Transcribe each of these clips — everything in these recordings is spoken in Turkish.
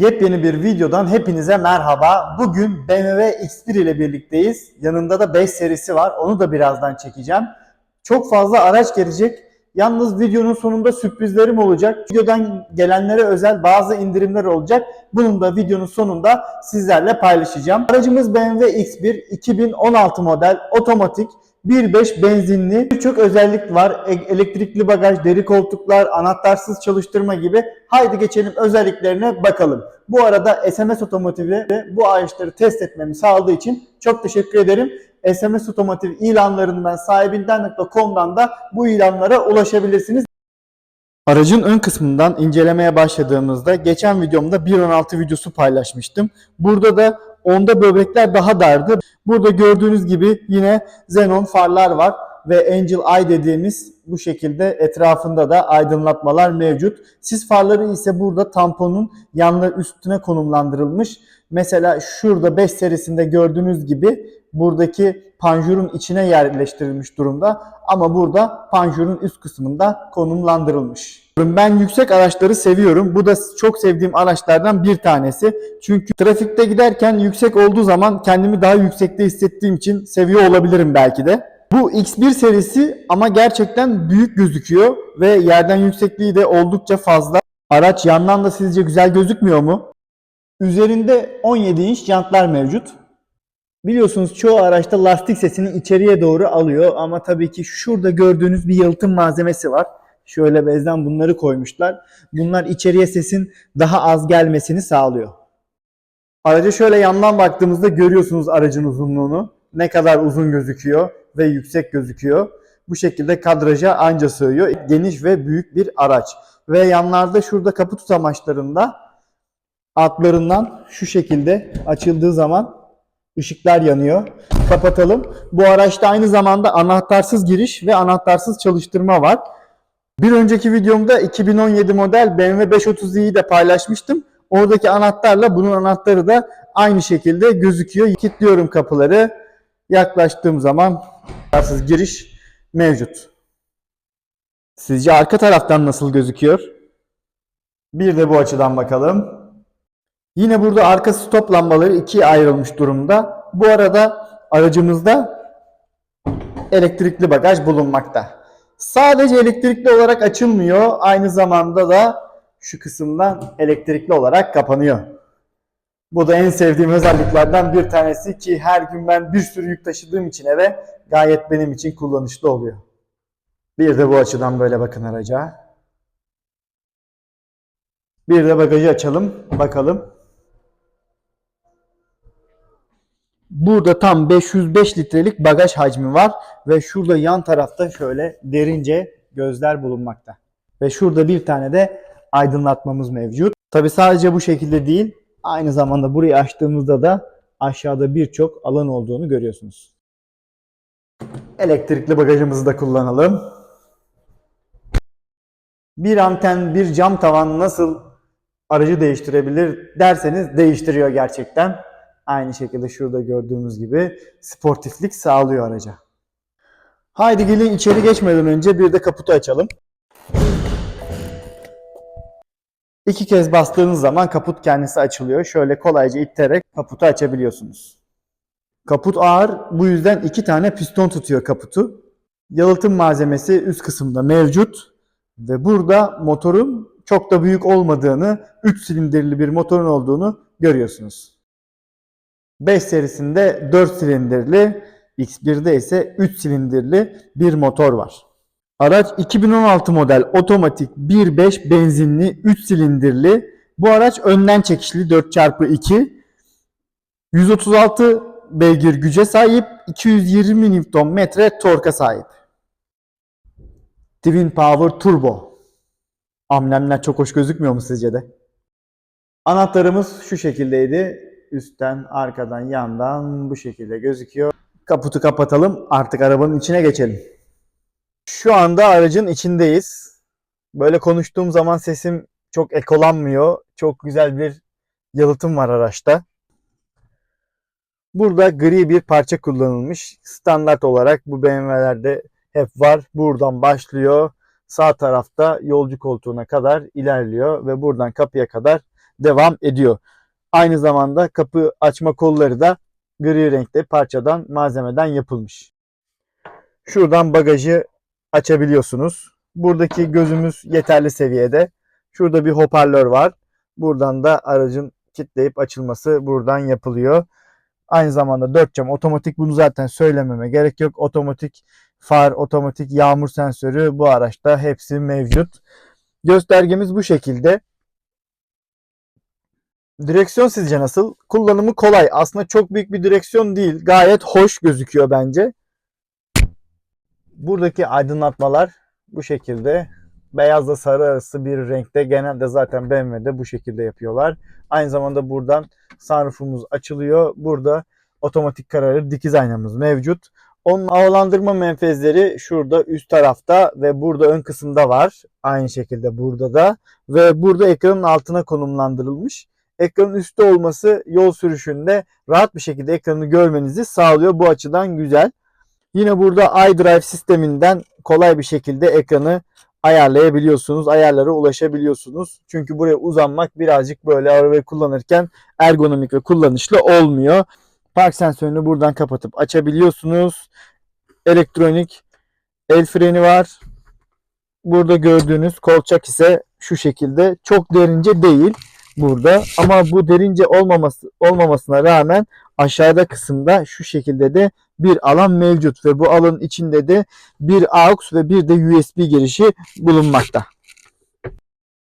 Yepyeni bir videodan hepinize merhaba. Bugün BMW X1 ile birlikteyiz. Yanında da 5 serisi var. Onu da birazdan çekeceğim. Çok fazla araç gelecek. Yalnız videonun sonunda sürprizlerim olacak. Videodan gelenlere özel bazı indirimler olacak. Bunun da videonun sonunda sizlerle paylaşacağım. Aracımız BMW X1 2016 model otomatik 1.5 benzinli birçok özellik var. E- Elektrikli bagaj, deri koltuklar, anahtarsız çalıştırma gibi. Haydi geçelim özelliklerine bakalım. Bu arada SMS Otomotiv'e de bu araçları test etmemi sağladığı için çok teşekkür ederim. SMS Otomotiv ilanlarından sahibinden.com'dan da bu ilanlara ulaşabilirsiniz. Aracın ön kısmından incelemeye başladığımızda geçen videomda 1.16 videosu paylaşmıştım. Burada da onda böbrekler daha dardı. Burada gördüğünüz gibi yine xenon farlar var ve Angel Eye dediğimiz bu şekilde etrafında da aydınlatmalar mevcut. Sis farları ise burada tamponun yanlı üstüne konumlandırılmış. Mesela şurada 5 serisinde gördüğünüz gibi buradaki panjurun içine yerleştirilmiş durumda ama burada panjurun üst kısmında konumlandırılmış. Ben yüksek araçları seviyorum. Bu da çok sevdiğim araçlardan bir tanesi. Çünkü trafikte giderken yüksek olduğu zaman kendimi daha yüksekte hissettiğim için seviyor olabilirim belki de. Bu X1 serisi ama gerçekten büyük gözüküyor ve yerden yüksekliği de oldukça fazla. Araç yandan da sizce güzel gözükmüyor mu? Üzerinde 17 inç jantlar mevcut. Biliyorsunuz çoğu araçta lastik sesini içeriye doğru alıyor ama tabii ki şurada gördüğünüz bir yalıtım malzemesi var. Şöyle bezden bunları koymuşlar. Bunlar içeriye sesin daha az gelmesini sağlıyor. Araca şöyle yandan baktığımızda görüyorsunuz aracın uzunluğunu. Ne kadar uzun gözüküyor ve yüksek gözüküyor. Bu şekilde kadraja anca sığıyor. Geniş ve büyük bir araç. Ve yanlarda şurada kapı tutamaçlarında altlarından şu şekilde açıldığı zaman ışıklar yanıyor. Kapatalım. Bu araçta aynı zamanda anahtarsız giriş ve anahtarsız çalıştırma var. Bir önceki videomda 2017 model BMW 530i'yi de paylaşmıştım. Oradaki anahtarla bunun anahtarı da aynı şekilde gözüküyor. Kilitliyorum kapıları. Yaklaştığım zaman anahtarsız giriş mevcut. Sizce arka taraftan nasıl gözüküyor? Bir de bu açıdan bakalım. Yine burada arka stop lambaları ikiye ayrılmış durumda. Bu arada aracımızda elektrikli bagaj bulunmakta. Sadece elektrikli olarak açılmıyor. Aynı zamanda da şu kısımdan elektrikli olarak kapanıyor. Bu da en sevdiğim özelliklerden bir tanesi ki her gün ben bir sürü yük taşıdığım için eve gayet benim için kullanışlı oluyor. Bir de bu açıdan böyle bakın araca. Bir de bagajı açalım. Bakalım. Burada tam 505 litrelik bagaj hacmi var ve şurada yan tarafta şöyle derince gözler bulunmakta. Ve şurada bir tane de aydınlatmamız mevcut. Tabi sadece bu şekilde değil, aynı zamanda burayı açtığımızda da aşağıda birçok alan olduğunu görüyorsunuz. Elektrikli bagajımızı da kullanalım. Bir anten, bir cam tavan nasıl aracı değiştirebilir derseniz değiştiriyor gerçekten. Aynı şekilde şurada gördüğümüz gibi sportiflik sağlıyor araca. Haydi gelin içeri geçmeden önce bir de kaputu açalım. İki kez bastığınız zaman kaput kendisi açılıyor. Şöyle kolayca ittirerek kaputu açabiliyorsunuz. Kaput ağır. Bu yüzden iki tane piston tutuyor kaputu. Yalıtım malzemesi üst kısımda mevcut. Ve burada motorun çok da büyük olmadığını, 3 silindirli bir motorun olduğunu görüyorsunuz. 5 serisinde 4 silindirli, X1'de ise 3 silindirli bir motor var. Araç 2016 model otomatik 1.5 benzinli 3 silindirli. Bu araç önden çekişli 4x2. 136 beygir güce sahip, 220 Nm torka sahip. Twin Power Turbo. Amblemler çok hoş gözükmüyor mu sizce de? Anahtarımız şu şekildeydi. Üstten, arkadan, yandan bu şekilde gözüküyor. Kaputu kapatalım. Artık arabanın içine geçelim. Şu anda aracın içindeyiz. Böyle konuştuğum zaman sesim çok ekolanmıyor. Çok güzel bir yalıtım var araçta. Burada gri bir parça kullanılmış. Standart olarak bu BMW'lerde hep var. Buradan başlıyor. Sağ tarafta yolcu koltuğuna kadar ilerliyor ve buradan kapıya kadar devam ediyor. Aynı zamanda kapı açma kolları da gri renkte parçadan malzemeden yapılmış. Şuradan bagajı açabiliyorsunuz. Buradaki gözümüz yeterli seviyede. Şurada bir hoparlör var. Buradan da aracın kilitleyip açılması buradan yapılıyor. Aynı zamanda 4 cam otomatik bunu zaten söylememe gerek yok. Otomatik far, otomatik yağmur sensörü bu araçta hepsi mevcut. Göstergemiz bu şekilde. Direksiyon sizce nasıl? Kullanımı kolay. Aslında çok büyük bir direksiyon değil. Gayet hoş gözüküyor bence. Buradaki aydınlatmalar bu şekilde. Beyazla sarı arası bir renkte. Genelde zaten BMW'de bu şekilde yapıyorlar. Aynı zamanda buradan sunroofumuz açılıyor. Burada otomatik kararır dikiz aynamız mevcut. Onun havalandırma menfezleri şurada üst tarafta ve burada ön kısımda var. Aynı şekilde burada da. Ve burada ekranın altına konumlandırılmış. Ekranın üstte olması yol sürüşünde rahat bir şekilde ekranı görmenizi sağlıyor. Bu açıdan güzel. Yine burada iDrive sisteminden kolay bir şekilde ekranı ayarlayabiliyorsunuz. Ayarlara ulaşabiliyorsunuz. Çünkü buraya uzanmak birazcık böyle arabayı kullanırken ergonomik ve kullanışlı olmuyor. Park sensörünü buradan kapatıp açabiliyorsunuz. Elektronik el freni var. Burada gördüğünüz kolçak ise şu şekilde çok derince değil burada ama bu derince olmaması olmamasına rağmen aşağıda kısımda şu şekilde de bir alan mevcut ve bu alanın içinde de bir AUX ve bir de USB girişi bulunmakta.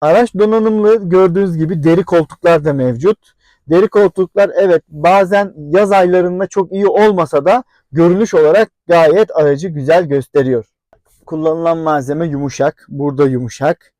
Araç donanımlı gördüğünüz gibi deri koltuklar da mevcut. Deri koltuklar evet bazen yaz aylarında çok iyi olmasa da görünüş olarak gayet aracı güzel gösteriyor. Kullanılan malzeme yumuşak. Burada yumuşak.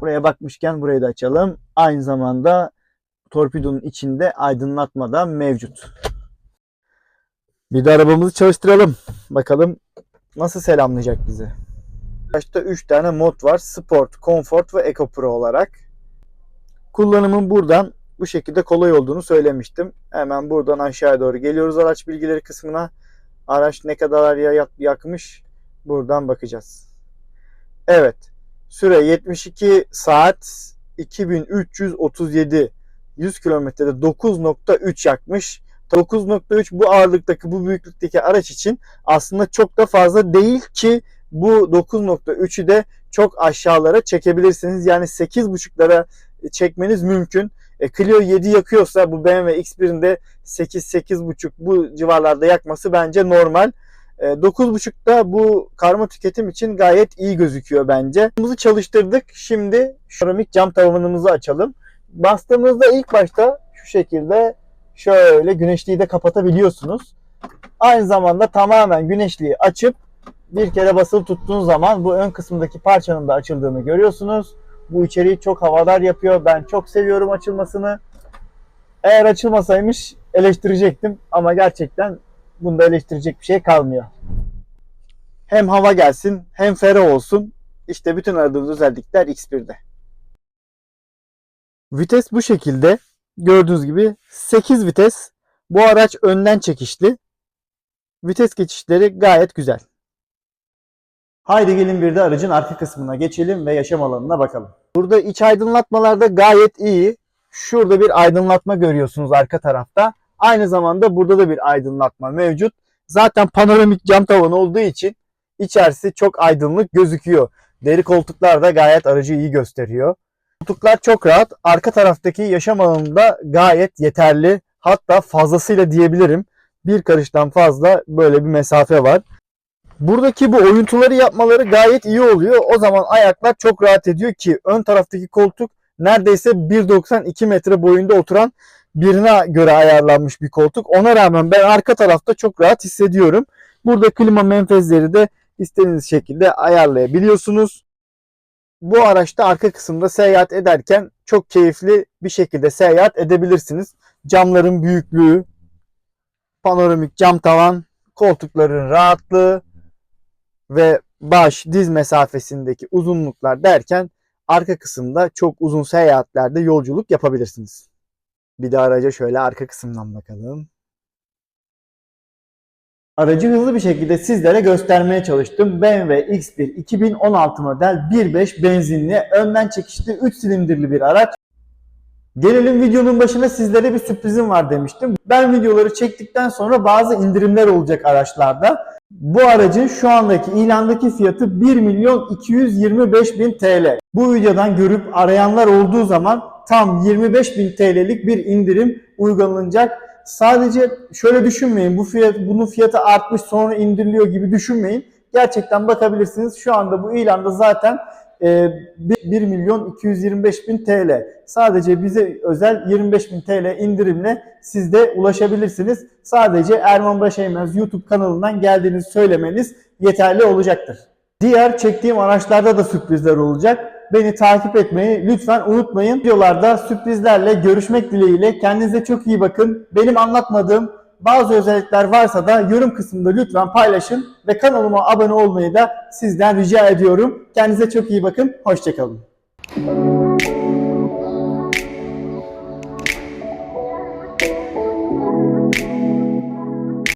Buraya bakmışken burayı da açalım. Aynı zamanda torpidonun içinde aydınlatma da mevcut. Bir de arabamızı çalıştıralım. Bakalım nasıl selamlayacak bizi. Araçta 3 tane mod var. Sport, Comfort ve Eco Pro olarak. Kullanımın buradan bu şekilde kolay olduğunu söylemiştim. Hemen buradan aşağıya doğru geliyoruz araç bilgileri kısmına. Araç ne kadar yak- yakmış buradan bakacağız. Evet. Süre 72 saat 2337 100 kilometrede 9.3 yakmış. 9.3 bu ağırlıktaki bu büyüklükteki araç için aslında çok da fazla değil ki bu 9.3'ü de çok aşağılara çekebilirsiniz. Yani 8.5'lara çekmeniz mümkün. E, Clio 7 yakıyorsa bu BMW X1'in de 8-8.5 bu civarlarda yakması bence normal. E, 9.5'da bu karma tüketim için gayet iyi gözüküyor bence. Camımızı çalıştırdık. Şimdi seramik cam tavanımızı açalım. Bastığımızda ilk başta şu şekilde şöyle güneşliği de kapatabiliyorsunuz. Aynı zamanda tamamen güneşliği açıp bir kere basılı tuttuğunuz zaman bu ön kısımdaki parçanın da açıldığını görüyorsunuz. Bu içeriği çok havadar yapıyor. Ben çok seviyorum açılmasını. Eğer açılmasaymış eleştirecektim ama gerçekten bunda eleştirecek bir şey kalmıyor. Hem hava gelsin hem ferah olsun. İşte bütün aradığımız özellikler X1'de. Vites bu şekilde. Gördüğünüz gibi 8 vites. Bu araç önden çekişli. Vites geçişleri gayet güzel. Haydi gelin bir de aracın arka kısmına geçelim ve yaşam alanına bakalım. Burada iç aydınlatmalarda gayet iyi. Şurada bir aydınlatma görüyorsunuz arka tarafta. Aynı zamanda burada da bir aydınlatma mevcut. Zaten panoramik cam tavan olduğu için içerisi çok aydınlık gözüküyor. Deri koltuklar da gayet aracı iyi gösteriyor. Koltuklar çok rahat. Arka taraftaki yaşam alanında gayet yeterli. Hatta fazlasıyla diyebilirim. Bir karıştan fazla böyle bir mesafe var. Buradaki bu oyuntuları yapmaları gayet iyi oluyor. O zaman ayaklar çok rahat ediyor ki ön taraftaki koltuk neredeyse 1.92 metre boyunda oturan birine göre ayarlanmış bir koltuk. Ona rağmen ben arka tarafta çok rahat hissediyorum. Burada klima menfezleri de istediğiniz şekilde ayarlayabiliyorsunuz. Bu araçta arka kısımda seyahat ederken çok keyifli bir şekilde seyahat edebilirsiniz. Camların büyüklüğü, panoramik cam tavan, koltukların rahatlığı ve baş diz mesafesindeki uzunluklar derken arka kısımda çok uzun seyahatlerde yolculuk yapabilirsiniz. Bir de araca şöyle arka kısımdan bakalım. Aracı hızlı bir şekilde sizlere göstermeye çalıştım. BMW X1 2016 model 1.5 benzinli önden çekişli 3 silindirli bir araç. Gelelim videonun başına sizlere bir sürprizim var demiştim. Ben videoları çektikten sonra bazı indirimler olacak araçlarda. Bu aracın şu andaki ilandaki fiyatı 1 milyon 225 bin TL. Bu videodan görüp arayanlar olduğu zaman tam 25 bin TL'lik bir indirim uygulanacak. Sadece şöyle düşünmeyin bu fiyat bunun fiyatı artmış sonra indiriliyor gibi düşünmeyin. Gerçekten bakabilirsiniz. Şu anda bu ilanda zaten e, 1 milyon 225 bin TL. Sadece bize özel 25 bin TL indirimle siz de ulaşabilirsiniz. Sadece Erman Başeymez YouTube kanalından geldiğinizi söylemeniz yeterli olacaktır. Diğer çektiğim araçlarda da sürprizler olacak. Beni takip etmeyi lütfen unutmayın. Videolarda sürprizlerle görüşmek dileğiyle. Kendinize çok iyi bakın. Benim anlatmadığım bazı özellikler varsa da yorum kısmında lütfen paylaşın ve kanalıma abone olmayı da sizden rica ediyorum. Kendinize çok iyi bakın. Hoşçakalın.